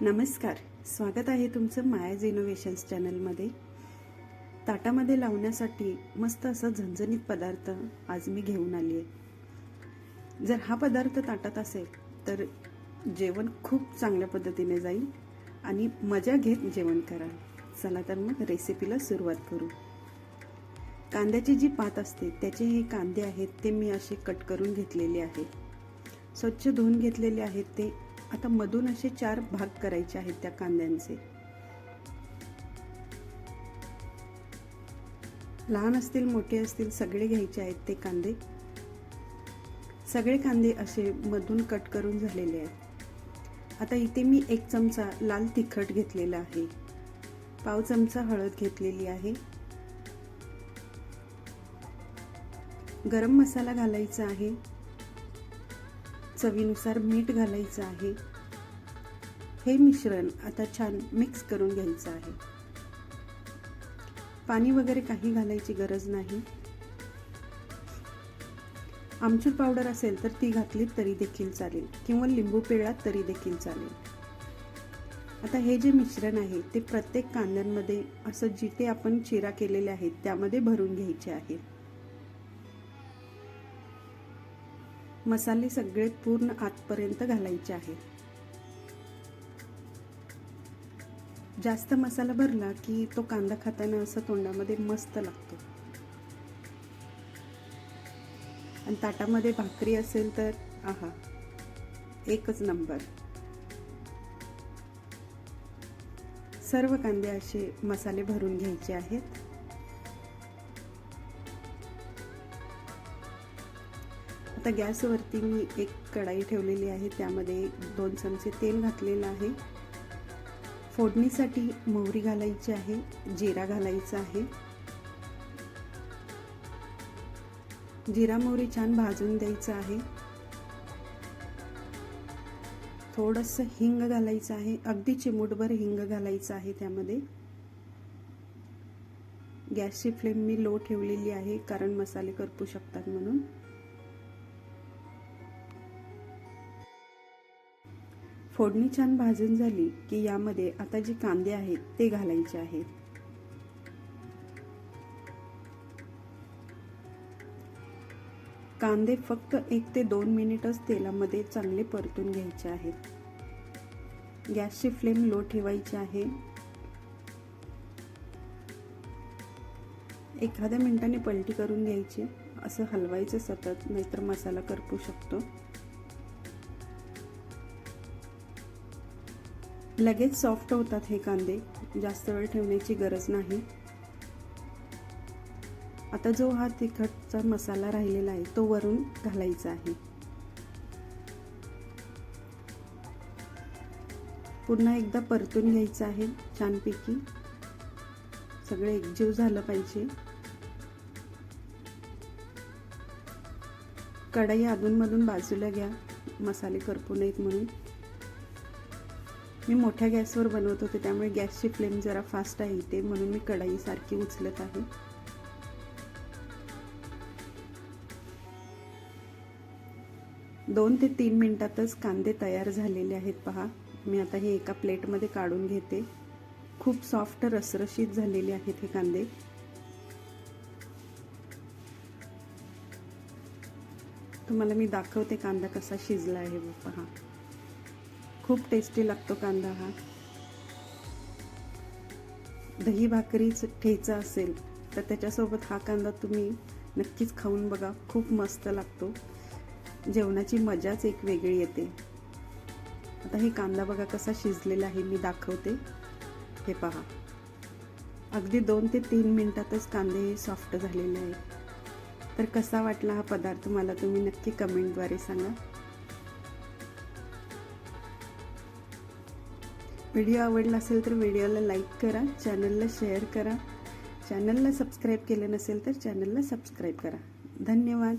नमस्कार. स्वागत आहे तुमचं मायाज इनोव्हेशन्स चॅनलमध्ये ताटामध्ये लावण्यासाठी मस्त असं झणझणीत पदार्थ आज मी घेऊन आली आहे जर हा पदार्थ ताटात असेल तर जेवण खूप चांगल्या पद्धतीने जाईल आणि मजा घेत जेवण कराल. चला तर मग रेसिपीला सुरुवात करू. कांद्याची जी पात असते त्याचे हे कांदे आहेत ते मी असे कट करून घेतलेले आहेत स्वच्छ धुवून घेतलेले आहेत ते आता मधून असे चार भाग करायचे आहेत त्या कांद्यांचे. लहान असतील मोठे असतील सगळे घ्यायचे आहेत ते कांदे. सगळे कांदे असे मधून कट करून झालेले आहेत. आता इथे मी एक चमचा लाल तिखट घेतलेला आहे. पाव चमचा हळद घेतलेली आहे. गरम मसाला घालायचा आहे. चवीनुसार मीठ घालायचं आहे. हे मिश्रण आता छान मिक्स करून घ्यायचं आहे. पाणी वगैरे काही घालायची गरज नाही. आमचूर पावडर असेल तर ती घातली तरी देखील चालेल. किंवा लिंबू पिळला तरी देखील चालेल. आता हे जे मिश्रण आहे ते प्रत्येक कांद्यांमध्ये असं जिथे आपण चिरा केलेले आहेत त्यामध्ये भरून घ्यायचे आहे. मसाले सगळे पूर्ण आतपर्यंत घालायचे आहेत. जास्त मसाला भरला की तो कांदा खाताना असं तोंडामध्ये मस्त लागतो. आणि ताटामध्ये भाकरी असेल तर आहा एकच नंबर. सर्व कांदे असे मसाले भरून घ्यायचे आहेत. आता गॅसवरती मी एक कढाई ठेवलेली आहे त्यामध्ये दोन चमचे तेल घातलेलं आहे. फोडणीसाठी मोहरी घालायची आहे जिरा घालायचा आहे. जिरा मोहरी छान भाजून द्यायचं आहे. थोडंसं हिंग घालायचं आहे अगदी चिमूटभर हिंग घालायचं आहे त्यामध्ये. गॅसची फ्लेम मी लो ठेवलेली आहे कारण मसाले करपू शकतात म्हणून. फोडणी छान भाजून झाली की यामध्ये आता जे कांदे आहेत ते घालायचे आहेत. कांदे फक्त एक ते दोन मिनिटच तेलामध्ये चांगले परतून घ्यायचे आहेत. गॅसची फ्लेम लो ठेवायची आहे. एखाद्या मिनिटाने पलटी करून घ्यायची असं हलवायचं सतत नाहीतर मसाला करपू शकतो. लगेच सॉफ्ट होतात हे कांदे. जास्त वेळ ठेवण्याची गरज नाही. आता जो हा तिखटचा मसाला राहिलेला आहे तो वरून घालायचा आहे. पुन्हा एकदा परतून घ्यायचं आहे छानपैकी. सगळे एकजीव झालं पाहिजे. कढई अधूनमधून बाजूला घ्या. मसाले करपू नयेत म्हणून. मी मोठ्या गॅसवर बनवत होते त्यामुळे गॅसची फ्लेम जरा फास्ट आहे इथे म्हणून मी कढाई सारखी उचलत आहे. दोन ते तीन मिनटातच कांदे तयार झालेले आहेत पहा. मी आता हे एका प्लेटमध्ये काढून घेते. खूप सॉफ्ट रसरशीत झालेले आहेत हे कांदे. तुम्हाला मी दाखवते कांदा कसा शिजला आहे पहा. खूप टेस्टी लागतो कांदा हा. दही भाकरीच ठेचा असेल तर त्याच्यासोबत हा कांदा तुम्ही नक्कीच खाऊन बघा खूप मस्त लागतो. जेवणाची मजाच एक वेगळी येते. आता हे कांदा बघा कसा शिजलेला आहे मी दाखवते. हे पहा. अगदी दोन ते तीन मिनटातच कांदे हे सॉफ्ट झालेले आहेत. तर कसा वाटला हा पदार्थ मला तुम्ही नक्की कमेंटद्वारे सांगा. व्हिडिओ आवडला असेल तर व्हिडिओला लाईक करा चॅनलला शेअर करा. चॅनलला सबस्क्राईब केलं नसेल तर चॅनलला सबस्क्राईब करा. धन्यवाद.